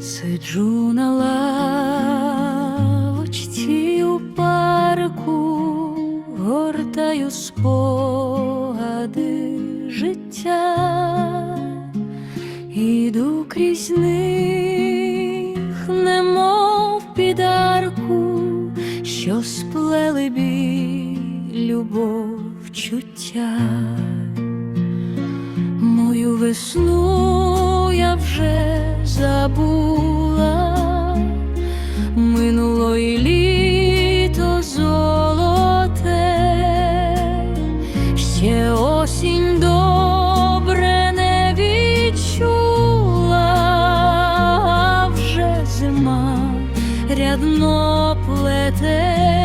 Сиджу на лавочці у парку, гортаю спогади життя, іду крізь них, сплели біль, любов, чуття. Мою весну я вже забула, минуло і літо золоте, ще осінь добре не відчула, а вже зима рядно плете.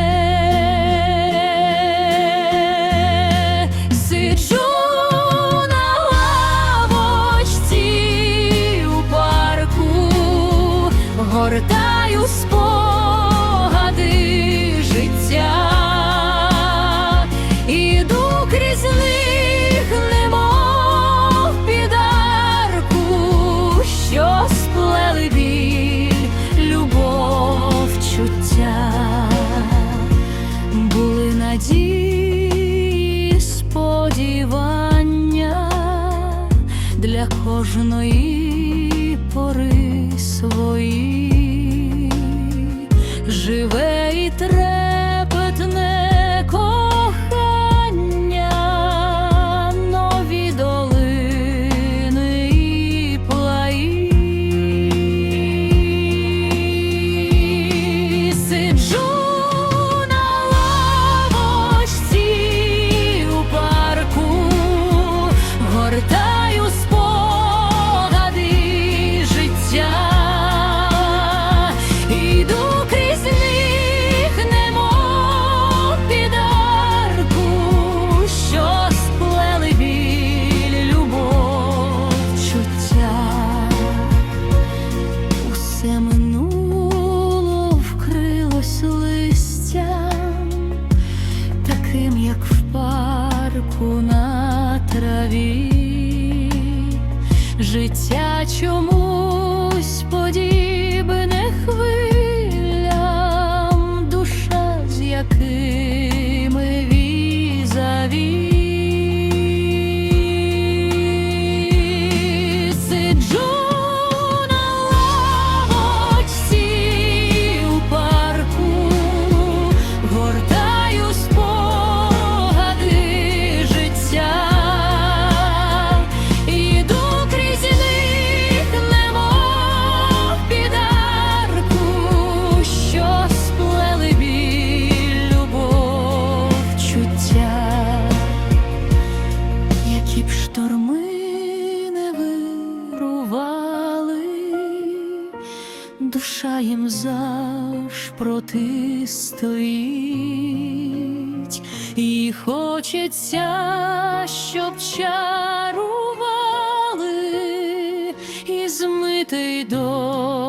Гортаю спогади життя, іду крізь них, немов під арку, що сплели біль, любов, чуття. Були надії, сподівання для кожної пори свої. Живе і трепетне траві. Життя чомусь подібне душа їм завж протистоїть, і хочеться, щоб чарували і змитий мить.